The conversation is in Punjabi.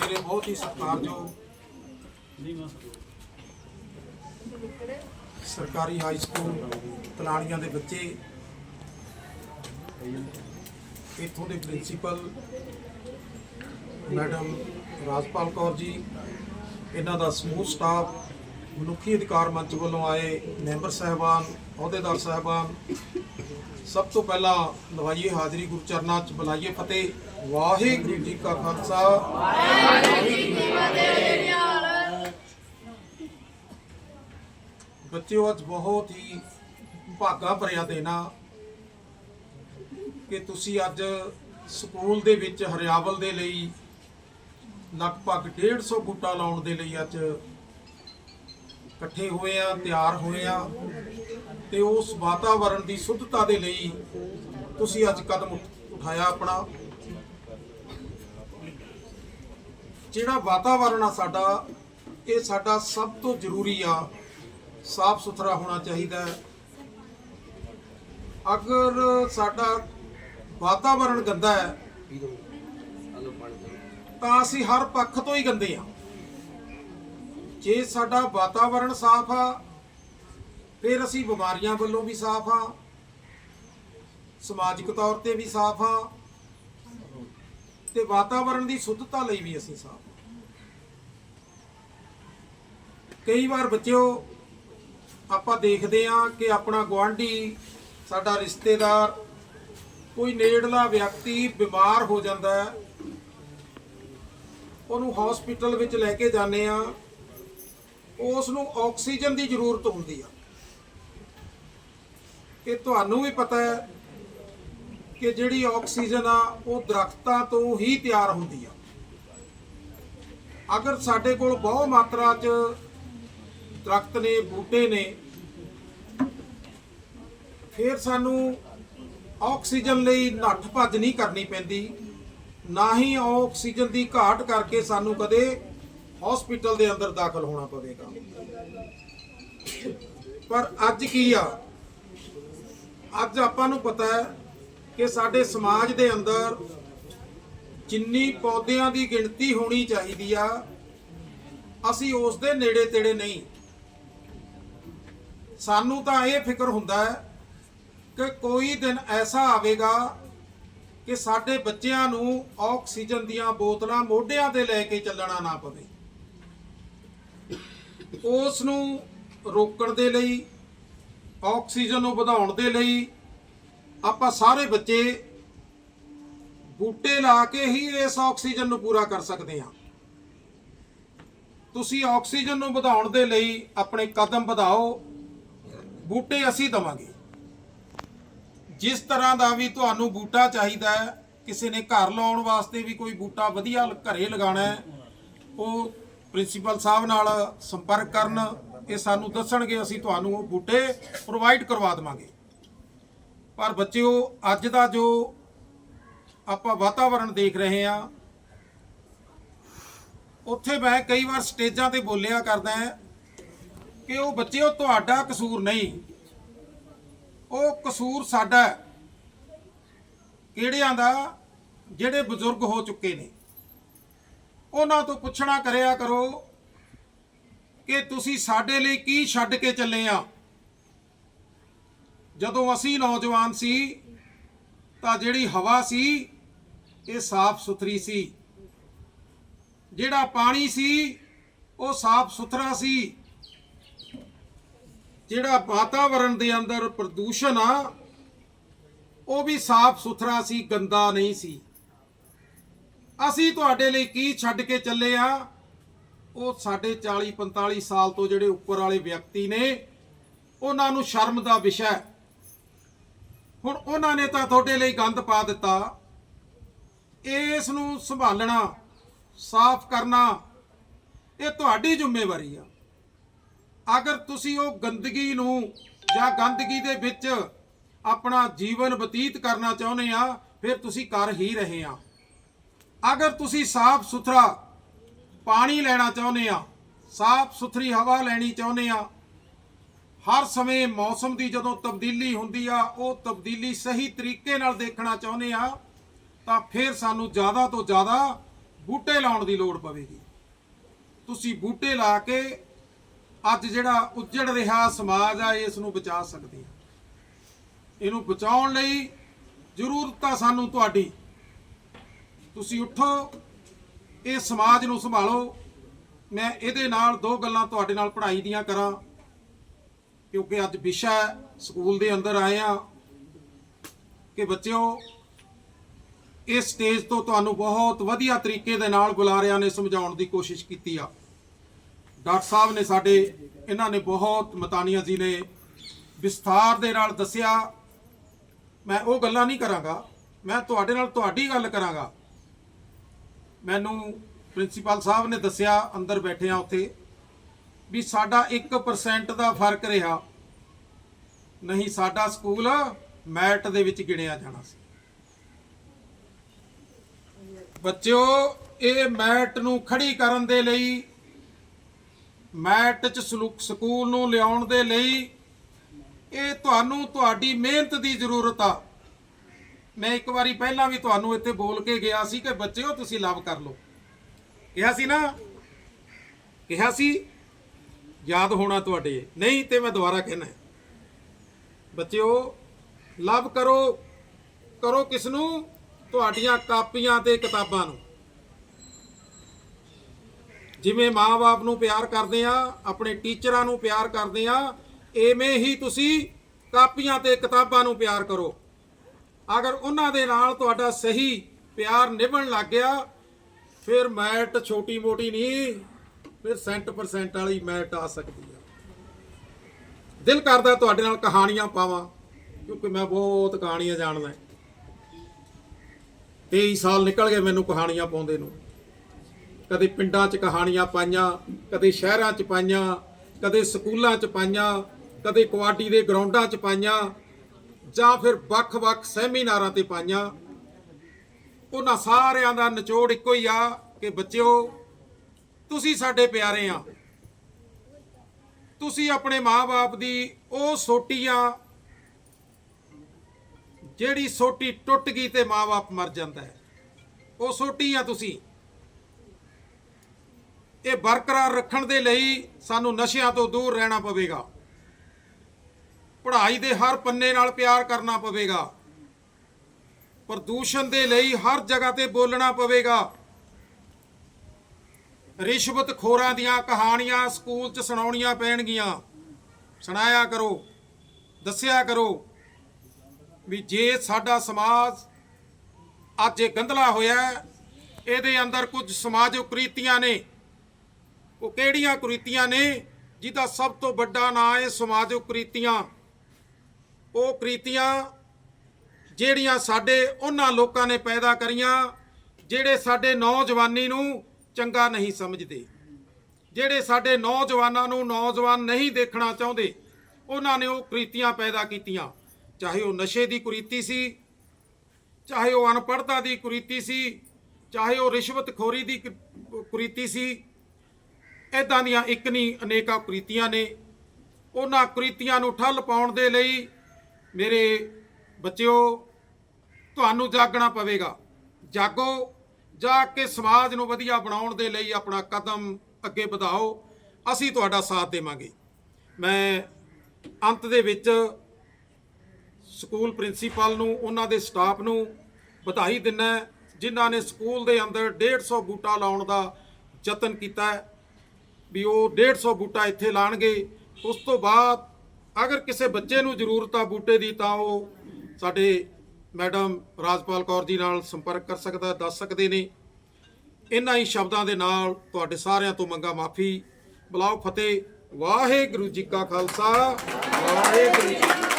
ਮੇਰੇ ਬਹੁਤ ਹੀ ਸਤਿਕਾਰਯੋਗ ਸਰਕਾਰੀ ਹਾਈ ਸਕੂਲ ਤਲਾਣੀਆਂ ਦੇ ਬੱਚੇ, ਇੱਥੋਂ ਦੇ ਪ੍ਰਿੰਸੀਪਲ ਮੈਡਮ ਰਾਜਪਾਲ ਕੌਰ ਜੀ, ਇਹਨਾਂ ਦਾ ਸਮੂਹ ਸਟਾਫ, ਮਨੁੱਖੀ ਅਧਿਕਾਰ ਮੰਚ ਵੱਲੋਂ ਆਏ ਮੈਂਬਰ ਸਾਹਿਬਾਨ, ਅਹੁਦੇਦਾਰ ਸਾਹਿਬਾਨ, ਸਭ ਤੋਂ ਪਹਿਲਾਂ ਲਵਾਈਏ ਹਾਜ਼ਰੀ ਗੁਰੂ ਚਰਨਾਂ 'ਚ ਬੁਲਾਈਏ ਫਤਿਹ। ਵਾਹਿਗੁਰੂ ਜੀ ਕਾ ਖਾਲਸਾ। ਬੱਚਿਓ, ਅੱਜ ਬਹੁਤ ਹੀ ਭਾਗਾ ਭਰਿਆ ਦੇਣਾ ਕਿ ਤੁਸੀਂ ਅੱਜ ਸਕੂਲ ਦੇ ਵਿੱਚ ਹਰਿਆਵਲ ਦੇ ਲਈ ਲਗਭਗ 150 ਬੂਟਾ ਲਾਉਣ ਦੇ ਲਈ ਅੱਜ ਇਕੱਠੇ ਹੋਏ ਆ, ਤਿਆਰ ਹੋਏ ਆ ਤੇ ਉਸ ਵਾਤਾਵਰਣ ਦੀ ਸ਼ੁੱਧਤਾ ਦੇ ਲਈ ਤੁਸੀਂ ਅੱਜ ਕਦਮ ਉਠ- ਉਠਾਇਆ ਆਪਣਾ। ਜਿਹੜਾ ਵਾਤਾਵਰਣ ਆ ਸਾਡਾ, ਇਹ ਸਾਡਾ ਸਭ ਤੋਂ ਜ਼ਰੂਰੀ ਆ। ਸਾਫ਼ ਸੁਥਰਾ ਹੋਣਾ ਚਾਹੀਦਾ ਹੈ। ਅਗਰ ਸਾਡਾ ਵਾਤਾਵਰਣ ਗੰਦਾ ਹੈ, ਤਾਂ ਅਸੀਂ ਹਰ ਪੱਖ ਤੋਂ ਹੀ ਗੰਦੇ ਆ। ਜੇ ਸਾਡਾ ਵਾਤਾਵਰਣ ਸਾਫ਼ ਆ, ਫਿਰ ਅਸੀਂ ਬਿਮਾਰੀਆਂ ਵੱਲੋਂ ਵੀ ਸਾਫ਼ ਆ। ਸਮਾਜਿਕ ਤੌਰ ਤੇ ਵੀ ਸਾਫ਼ ਆ। ਤੇ ਵਾਤਾਵਰਣ ਦੀ ਸ਼ੁੱਧਤਾ ਲਈ ਵੀ ਅਸੀਂ ਸਾਫ਼ ਆ ਕਈ ਵਾਰ ਬੱਚਿਓ, ਆਪਾਂ ਦੇਖਦੇ ਆ ਕਿ ਆਪਣਾ ਗੁਆਂਢੀ, ਸਾਡਾ ਰਿਸ਼ਤੇਦਾਰ ਕੋਈ ਨੇੜਲਾ ਵਿਅਕਤੀ ਬਿਮਾਰ ਹੋ ਜਾਂਦਾ ਹੈ। ਉਹਨੂੰ ਹਸਪੀਟਲ ਵਿੱਚ ਲੈ ਕੇ ਜਾਂਦੇ ਆ ਉਸ ਨੂੰ ਆਕਸੀਜਨ ਦੀ ਜ਼ਰੂਰਤ ਹੁੰਦੀ ਆ। ਕਿ ਤੁਹਾਨੂੰ ਵੀ ਪਤਾ ਹੈ ਕਿ ਜਿਹੜੀ ਆਕਸੀਜਨ ਆ, ਉਹ ਦਰਖਤਾਂ ਤੋਂ ਹੀ ਤਿਆਰ ਹੁੰਦੀ ਆ। ਅਗਰ ਸਾਡੇ ਕੋਲ ਬਹੁ ਮਾਤਰਾ 'ਚ ਦਰਖਤ ਨੇ, ਬੂਟੇ ਨੇ, ਫਿਰ ਸਾਨੂੰ ਆਕਸੀਜਨ ਲਈ ਨੱਠ ਭੱਜ ਨਹੀਂ ਕਰਨੀ ਪੈਂਦੀ। ਨਾ ਹੀ ਆਕਸੀਜਨ ਦੀ ਘਾਟ ਕਰਕੇ ਸਾਨੂੰ ਕਦੇ ਹਸਪੀਟਲ ਦੇ ਅੰਦਰ ਦਾਖਲ ਹੋਣਾ ਪਵੇਗਾ। ਪਰ ਅੱਜ ਕੀ ਆ? ਅੱਜ ਆਪਾਂ ਨੂੰ ਪਤਾ ਹੈ ਕਿ ਸਾਡੇ ਸਮਾਜ ਦੇ ਅੰਦਰ ਜਿੰਨੀ ਪੌਦਿਆਂ ਦੀ ਗਿਣਤੀ ਹੋਣੀ ਚਾਹੀਦੀ ਆ, ਅਸੀਂ ਉਸ ਦੇ ਨੇੜੇ ਤੇੜੇ ਨਹੀਂ। ਸਾਨੂੰ ਤਾਂ ਇਹ ਫਿਕਰ ਹੁੰਦਾ ਹੈ ਕਿ ਕੋਈ ਦਿਨ ਐਸਾ ਆਵੇਗਾ ਕਿ ਸਾਡੇ ਬੱਚਿਆਂ ਨੂੰ ਆਕਸੀਜਨ ਦੀਆਂ ਬੋਤਲਾਂ ਮੋਢਿਆਂ ਤੇ ਲੈ ਕੇ ਚੱਲਣਾ ਨਾ ਪਵੇ। ਉਸ ਨੂੰ ਰੋਕਣ ਦੇ ਲਈ, ਆਕਸੀਜਨ ਨੂੰ ਵਧਾਉਣ ਦੇ ਲਈ ਆਪਾਂ ਸਾਰੇ ਬੱਚੇ ਬੂਟੇ ਲਾ ਕੇ ਹੀ ਇਸ ਆਕਸੀਜਨ ਨੂੰ ਪੂਰਾ ਕਰ ਸਕਦੇ ਹਾਂ। ਤੁਸੀਂ ਆਕਸੀਜਨ ਨੂੰ ਵਧਾਉਣ ਦੇ ਲਈ ਆਪਣੇ ਕਦਮ ਵਧਾਓ, ਬੂਟੇ ਅਸੀਂ ਦਵਾਂਗੇ। ਜਿਸ ਤਰ੍ਹਾਂ ਦਾ ਵੀ ਤੁਹਾਨੂੰ ਬੂਟਾ ਚਾਹੀਦਾ ਹੈ, ਕਿਸੇ ਨੇ ਘਰ ਲਾਉਣ ਵਾਸਤੇ ਵੀ ਕੋਈ ਬੂਟਾ ਵਧੀਆ ਘਰੇ ਲਗਾਉਣਾ ਹੈ, ਉਹ ਪ੍ਰਿੰਸੀਪਲ ਸਾਹਿਬ ਨਾਲ ਸੰਪਰਕ ਕਰਨ, ਇਹ ਸਾਨੂੰ ਦੱਸਣਗੇ, ਅਸੀਂ ਤੁਹਾਨੂੰ ਉਹ ਬੂਟੇ ਪ੍ਰੋਵਾਈਡ ਕਰਵਾ ਦੇਵਾਂਗੇ। ਪਰ ਬੱਚਿਓ, ਅੱਜ ਦਾ ਜੋ ਆਪਾਂ ਵਾਤਾਵਰਣ ਦੇਖ ਰਹੇ ਹਾਂ, ਉੱਥੇ ਮੈਂ ਕਈ ਵਾਰ ਸਟੇਜਾਂ ਤੇ ਬੋਲਿਆ ਕਰਦਾ ਕਿ ਉਹ ਬੱਚਿਓ, ਤੁਹਾਡਾ ਕਸੂਰ ਨਹੀਂ। ਉਹ ਕਸੂਰ ਸਾਡਾ ਕਿਹੜਿਆਂ ਦਾ? ਜਿਹੜੇ ਬਜ਼ੁਰਗ ਹੋ ਚੁੱਕੇ ਨੇ। ਉਹਨਾਂ ਤੋਂ ਪੁੱਛਣਾ ਕਰਿਆ ਕਰੋ ਕਿ ਤੁਸੀਂ ਸਾਡੇ ਲਈ ਕੀ ਛੱਡ ਕੇ ਚੱਲੇ ਆ? ਜਦੋਂ ਅਸੀਂ ਨੌਜਵਾਨ ਸੀ, ਤਾਂ ਜਿਹੜੀ ਹਵਾ ਸੀ, ਇਹ ਸਾਫ਼ ਸੁਥਰੀ ਸੀ। ਜਿਹੜਾ ਪਾਣੀ ਸੀ, ਉਹ ਸਾਫ਼ ਸੁਥਰਾ ਸੀ। ਜਿਹੜਾ ਵਾਤਾਵਰਣ ਦੇ ਅੰਦਰ ਪ੍ਰਦੂਸ਼ਣ ਆ, ਉਹ ਵੀ ਸਾਫ਼ ਸੁਥਰਾ ਸੀ, ਗੰਦਾ ਨਹੀਂ ਸੀ। ਅਸੀਂ ਤੁਹਾਡੇ ਲਈ ਕੀ ਛੱਡ ਕੇ ਚੱਲੇ ਆ? ਉਹ ਸਾਡੇ 40 45 ਸਾਲ ਤੋਂ ਜਿਹੜੇ ਉੱਪਰ ਵਾਲੇ ਵਿਅਕਤੀ ਨੇ, ਉਹਨਾਂ ਨੂੰ ਸ਼ਰਮ ਦਾ ਵਿਸ਼ਾ ਹੈ। ਹੁਣ ਉਹਨਾਂ ਨੇ ਤਾਂ ਤੁਹਾਡੇ ਲਈ ਗੰਦ ਪਾ ਦਿੱਤਾ। ਇਸ ਨੂੰ ਸੰਭਾਲਣਾ, ਸਾਫ਼ ਕਰਨਾ, ਇਹ ਤੁਹਾਡੀ ਜ਼ਿੰਮੇਵਾਰੀ ਆ। ਅਗਰ ਤੁਸੀਂ ਉਹ ਗੰਦਗੀ ਨੂੰ ਜਾਂ ਗੰਦਗੀ ਦੇ ਵਿੱਚ ਆਪਣਾ ਜੀਵਨ ਬਤੀਤ ਕਰਨਾ ਚਾਹੁੰਦੇ ਆ, ਫਿਰ ਤੁਸੀਂ ਕਰ ਹੀ ਰਹੇ ਆ। ਅਗਰ ਤੁਸੀਂ ਸਾਫ਼ ਸੁਥਰਾ ਪਾਣੀ ਲੈਣਾ ਚਾਹੁੰਦੇ ਆ, ਸਾਫ਼ ਸੁਥਰੀ ਹਵਾ ਲੈਣੀ ਚਾਹੁੰਦੇ ਆ ਹਰ ਸਮੇਂ ਮੌਸਮ ਦੀ ਜਦੋਂ ਤਬਦੀਲੀ ਹੁੰਦੀ ਆ, ਉਹ ਤਬਦੀਲੀ ਸਹੀ ਤਰੀਕੇ ਨਾਲ ਦੇਖਣਾ ਚਾਹੁੰਦੇ ਆ, ਤਾਂ ਫਿਰ ਸਾਨੂੰ ਜ਼ਿਆਦਾ ਤੋਂ ਜ਼ਿਆਦਾ ਬੂਟੇ ਲਾਉਣ ਦੀ ਲੋੜ ਪਵੇਗੀ। ਤੁਸੀਂ ਬੂਟੇ ਲਾ ਕੇ ਅੱਜ ਜਿਹੜਾ ਉੱਜੜ ਰਿਹਾ ਸਮਾਜ ਆ ਇਸ ਨੂੰ ਬਚਾ ਸਕਦੇ ਆ। ਇਹਨੂੰ ਬਚਾਉਣ ਲਈ ਜ਼ਰੂਰਤ ਆ ਸਾਨੂੰ ਤੁਹਾਡੀ। ਤੁਸੀਂ ਉੱਠੋ, ਇਹ ਸਮਾਜ ਨੂੰ ਸੰਭਾਲੋ। ਮੈਂ ਇਹਦੇ ਨਾਲ ਦੋ ਗੱਲਾਂ ਤੁਹਾਡੇ ਨਾਲ ਪੜ੍ਹਾਈ ਦੀਆਂ ਕਰਾਂ। ਕਿਉਂਕਿ ਅੱਜ ਵਿਸ਼ਾ ਹੈ, ਸਕੂਲ ਦੇ ਅੰਦਰ ਆਏ ਆ ਕਿ ਬੱਚਿਓ ਇਸ ਸਟੇਜ ਤੋਂ ਤੁਹਾਨੂੰ ਬਹੁਤ ਵਧੀਆ ਤਰੀਕੇ ਦੇ ਨਾਲ ਬੁਲਾਰਿਆਂ ਨੇ ਸਮਝਾਉਣ ਦੀ ਕੋਸ਼ਿਸ਼ ਕੀਤੀ ਆ। ਡਾਕਟਰ ਸਾਹਿਬ ਨੇ ਸਾਡੇ ਇਹਨਾਂ ਨੇ ਬਹੁਤ ਮਤਾਨੀਆ ਜੀ ਨੇ ਵਿਸਥਾਰ ਦੇ ਨਾਲ ਦੱਸਿਆ। ਮੈਂ ਉਹ ਗੱਲਾਂ ਨਹੀਂ ਕਰਾਂਗਾ। ਮੈਂ ਤੁਹਾਡੇ ਨਾਲ ਤੁਹਾਡੀ ਗੱਲ ਕਰਾਂਗਾ। ਮੈਨੂੰ ਪ੍ਰਿੰਸੀਪਲ ਸਾਹਿਬ ਨੇ ਦੱਸਿਆ ਅੰਦਰ ਬੈਠੇ ਆ ਉੱਥੇ। ਵੀ ਸਾਡਾ 1% ਦਾ ਫ਼ਰਕ ਰਿਹਾ। ਨਹੀਂ, ਸਾਡਾ ਸਕੂਲ ਮੈਟ ਦੇ ਵਿੱਚ ਗਿਣਿਆ ਜਾਣਾ ਸੀ। ਬੱਚਿਓ, ਇਹ ਮੈਟ ਨੂੰ ਖੜੀ ਕਰਨ ਦੇ ਲਈ, ਮੈਟ ਚ ਸਲੂ- ਸਕੂਲ ਨੂੰ ਲਿਆਉਣ ਦੇ ਲਈ ਇਹ ਤੁਹਾਨੂੰ ਤੁਹਾਡੀ ਮਿਹਨਤ ਦੀ ਜ਼ਰੂਰਤ ਆ। ਮੈਂ ਇੱਕ ਵਾਰੀ ਪਹਿਲਾਂ ਵੀ ਤੁਹਾਨੂੰ ਇੱਥੇ ਬੋਲ ਕੇ ਗਿਆ ਸੀ ਕਿ ਬੱਚਿਓ, ਤੁਸੀਂ ਲਵ ਕਰ ਲਓ। ਕਿਹਾ ਸੀ ਨਾ? ਕਿਹਾ ਸੀ? ਯਾਦ ਹੋਣਾ ਤੁਹਾਡੇ। ਨਹੀਂ ਤੇ ਮੈਂ ਦੁਬਾਰਾ ਕਹਿਣਾ ਹੈ। ਬੱਚਿਓ, ਲਵ ਕਰੋ ਕਰੋ ਕਿਸ ਨੂੰ? ਤੁਹਾਡੀਆਂ ਕਾਪੀਆਂ ਤੇ ਕਿਤਾਬਾਂ ਨੂੰ। ਜਿਵੇਂ ਮਾਂ-ਬਾਪ ਨੂੰ ਪਿਆਰ ਕਰਦੇ ਆ, ਆਪਣੇ ਟੀਚਰਾਂ ਨੂੰ ਪਿਆਰ ਕਰਦੇ ਆ, ਐਵੇਂ ਹੀ ਤੁਸੀਂ ਕਾਪੀਆਂ ਤੇ ਕਿਤਾਬਾਂ ਨੂੰ ਪਿਆਰ ਕਰੋ। ਅਗਰ ਉਹਨਾਂ ਦੇ ਨਾਲ ਤੁਹਾਡਾ ਸਹੀ ਪਿਆਰ ਨਿਭਣ ਲੱਗ ਗਿਆ, ਫਿਰ ਮੈਟ ਛੋਟੀ ਮੋਟੀ ਨਹੀਂ। ਫਿਰ ਸੈਂਟ ਪਰਸੈਂਟ ਵਾਲੀ ਮੈਟ ਆ ਸਕਦੀ ਆ। ਦਿਲ ਕਰਦਾ ਤੁਹਾਡੇ ਨਾਲ ਕਹਾਣੀਆਂ ਪਾਵਾਂ, ਕਿਉਂਕਿ ਮੈਂ ਬਹੁਤ ਕਹਾਣੀਆਂ ਜਾਣਦਾ। 23 ਸਾਲ ਨਿਕਲ ਗਏ ਮੈਨੂੰ ਕਹਾਣੀਆਂ ਪਾਉਂਦੇ ਨੂੰ। ਕਦੇ ਪਿੰਡਾਂ 'ਚ ਕਹਾਣੀਆਂ ਪਾਈਆਂ, ਕਦੇ ਸ਼ਹਿਰਾਂ 'ਚ ਪਾਈਆਂ, ਕਦੇ ਸਕੂਲਾਂ 'ਚ ਪਾਈਆਂ, ਕਦੇ ਕੁਆਟੀ ਦੇ ਗਰਾਊਂਡਾਂ 'ਚ ਪਾਈਆਂ, ਜਾਂ ਫਿਰ ਵੱਖ-ਵੱਖ ਸੈਮੀਨਾਰਾਂ ਤੇ ਪਾਈਆਂ। ਉਹਨਾਂ ਸਾਰਿਆਂ ਦਾ ਨਿਚੋੜ ਇੱਕੋ ਹੀ ਆ ਕਿ ਬੱਚਿਓ ਤੁਸੀਂ ਸਾਡੇ ਪਿਆਰੇ ਆ। ਤੁਸੀਂ ਆਪਣੇ ਮਾਪੇ ਦੀ ਉਹ ਸੋਟੀ ਆ, ਜਿਹੜੀ ਸੋਟੀ ਟੁੱਟ ਗਈ ਤੇ ਮਾਪੇ ਮਰ ਜਾਂਦਾ ਹੈ। ਉਹ ਸੋਟੀ ਆ ਤੁਸੀਂ। ਇਹ ਬਰਕਰਾਰ ਰੱਖਣ ਦੇ ਲਈ ਸਾਨੂੰ ਨਸ਼ਿਆਂ ਤੋਂ ਦੂਰ ਰਹਿਣਾ ਪਵੇਗਾ। ਪੜ੍ਹਾਈ ਦੇ ਹਰ ਪੰਨੇ ਨਾਲ ਪਿਆਰ ਕਰਨਾ ਪਵੇਗਾ। ਪ੍ਰਦੂਸ਼ਣ ਦੇ ਲਈ ਹਰ ਜਗ੍ਹਾ ਤੇ ਬੋਲਣਾ ਪਵੇਗਾ। ਰਿਸ਼ਵਤ ਖੋਰਾਂ ਦੀਆਂ ਕਹਾਣੀਆਂ ਸਕੂਲ 'ਚ ਸੁਣਾਉਣੀਆਂ ਪੈਣਗੀਆਂ। ਸੁਣਾਇਆ ਕਰੋ, ਦੱਸਿਆ ਕਰੋ ਵੀ ਜੇ ਸਾਡਾ ਸਮਾਜ ਅੱਜ ਇਹ ਗੰਧਲਾ ਹੋਇਆ ਇਹਦੇ ਅੰਦਰ ਕੁਝ ਸਮਾਜਿਕ ਕੁਰੀਤੀਆਂ ਨੇ। ਉਹ ਕਿਹੜੀਆਂ ਕੁਰੀਤੀਆਂ ਨੇ ਜਿਹਦਾ ਸਭ ਤੋਂ ਵੱਡਾ ਨਾਂ ਹੈ ਸਮਾਜਿਕ ਕੁਰੀਤੀਆਂ? ਉਹ ਕੁਰੀਤੀਆਂ ਜਿਹੜੀਆਂ ਸਾਡੇ ਉਹਨਾਂ ਲੋਕਾਂ ਨੇ ਪੈਦਾ ਕਰੀਆਂ, ਜਿਹੜੇ ਸਾਡੇ ਨੌਜਵਾਨੀ ਨੂੰ ਚੰਗਾ ਨਹੀਂ ਸਮਝਦੇ। ਜਿਹੜੇ ਸਾਡੇ ਨੌਜਵਾਨਾਂ ਨੂੰ ਨੌਜਵਾਨ ਨਹੀਂ ਦੇਖਣਾ ਚਾਹੁੰਦੇ, ਉਹਨਾਂ ਨੇ ਉਹ ਕੁਰੀਤੀਆਂ ਪੈਦਾ ਕੀਤੀਆਂ। ਚਾਹੇ ਉਹ ਨਸ਼ੇ ਦੀ ਕੁਰੀਤੀ ਸੀ, ਚਾਹੇ ਉਹ ਅਨਪੜ੍ਹਤਾ ਦੀ ਕੁਰੀਤੀ ਸੀ, ਚਾਹੇ ਉਹ ਰਿਸ਼ਵਤਖੋਰੀ ਦੀ ਕੁਰੀਤੀ ਸੀ ਇਦਾਂ ਦੀਆਂ ਇੱਕ ਨਹੀਂ, ਅਨੇਕਾਂ ਕੁਰੀਤੀਆਂ ਨੇ। ਉਹਨਾਂ ਕੁਰੀਤੀਆਂ ਨੂੰ ਠੱਲ ਪਾਉਣ ਦੇ ਲਈ ਮੇਰੇ ਬੱਚਿਓ, ਤੁਹਾਨੂੰ ਜਾਗਣਾ ਪਵੇਗਾ। ਜਾਗੋ। ਜਾ ਕੇ ਸਮਾਜ ਨੂੰ ਵਧੀਆ ਬਣਾਉਣ ਦੇ ਲਈ ਆਪਣਾ ਕਦਮ ਅੱਗੇ ਵਧਾਓ, ਅਸੀਂ ਤੁਹਾਡਾ ਸਾਥ ਦੇਵਾਂਗੇ। ਮੈਂ ਅੰਤ ਦੇ ਵਿੱਚ ਸਕੂਲ ਪ੍ਰਿੰਸੀਪਲ ਨੂੰ, ਉਹਨਾਂ ਦੇ ਸਟਾਫ ਨੂੰ ਵਧਾਈ ਦਿੰਦਾ ਜਿਨ੍ਹਾਂ ਨੇ ਸਕੂਲ ਦੇ ਅੰਦਰ 150 ਬੂਟਾ ਲਾਉਣ ਦਾ ਯਤਨ ਕੀਤਾ ਵੀ ਉਹ 150 ਬੂਟਾ ਇੱਥੇ ਲਾਣਗੇ। ਉਸ ਤੋਂ ਬਾਅਦ ਅਗਰ ਕਿਸੇ ਬੱਚੇ ਨੂੰ ਜ਼ਰੂਰਤ ਆ ਬੂਟੇ ਦੀ, ਤਾਂ ਉਹ ਸਾਡੇ ਮੈਡਮ ਰਾਜਪਾਲ ਕੌਰ ਜੀ ਨਾਲ ਸੰਪਰਕ ਕਰ ਸਕਦਾ, ਦੱਸ ਸਕਦੇ ਨੇ। ਇਹਨਾਂ ਹੀ ਸ਼ਬਦਾਂ ਦੇ ਨਾਲ ਤੁਹਾਡੇ ਸਾਰਿਆਂ ਤੋਂ ਮੰਗਾ ਮਾਫੀ। ਬੁਲਾਓ ਫਤਿਹ। ਵਾਹਿਗੁਰੂ ਜੀ ਕਾ ਖਾਲਸਾ। ਵਾਹਿਗੁਰੂ ਜੀ